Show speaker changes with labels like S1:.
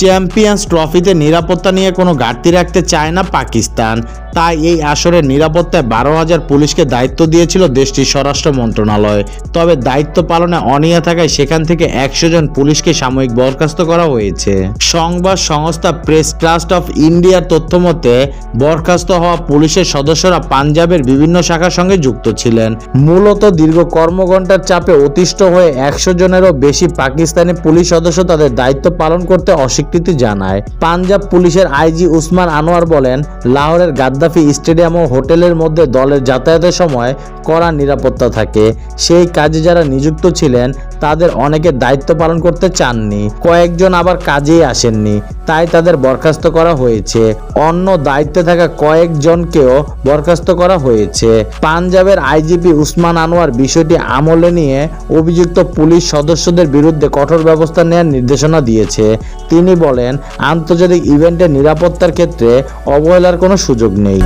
S1: Champions ট্রফিতে নিরাপত্তা নিয়ে কোনো ঘাটতি রাখতে চায় না পাকিস্তান। তাই এই আসরের নিরাপত্তায় বারো হাজার পুলিশকে দায়িত্ব দিয়েছিল দেশটির স্বরাষ্ট্র মন্ত্রণালয়। তবে দায়িত্ব পালনে অনিয়া থাকায় সেখান থেকে একশো জন পুলিশকে সাময়িক বরখাস্ত করা হয়েছে। সংবাদ সংস্থা প্রেস ট্রাস্ট অফ ইন্ডিয়ার তথ্য মতে, বরখাস্ত হওয়া পুলিশের সদস্যরা পাঞ্জাবের বিভিন্ন শাখার সঙ্গে যুক্ত ছিলেন। মূলত দীর্ঘ কর্মঘণ্টার চাপে অতিষ্ঠ হয়ে একশো জনেরও বেশি পাকিস্তানি পুলিশ সদস্য তাদের দায়িত্ব পালন করতে অস্বীকৃতি জানায়। পাঞ্জাব পুলিশের আইজি উসমান আনোয়ার বলেন, লাহোরের গাদ্দাফি স্টেডিয়াম ও হোটেলের মধ্যে দলের যাতায়াতের সময় কড়া নিরাপত্তা থাকে। সেই কাজে যারা নিযুক্ত ছিলেন তাদের অনেকে দায়িত্ব পালন করতে চাননি। কয়েকজন আবার কাজেই আসেননি। তাই তাদের বরখাস্ত করা হয়েছে। অন্য দায়িত্বে থাকা কয়েকজনকেও বরখাস্ত করা হয়েছে। পাঞ্জাবের আইজিপি উসমান আনোয়ার বিষয়টি আমলে নিয়ে অভিযুক্ত পুলিশ সদস্যদের বিরুদ্ধে কঠোর ব্যবস্থা নেওয়ার নির্দেশনা দিয়েছে। তিনি বলেন, আন্তর্জাতিক ইভেন্টের নিরাপত্তার ক্ষেত্রে অবহেলার কোনো সুযোগ নেই।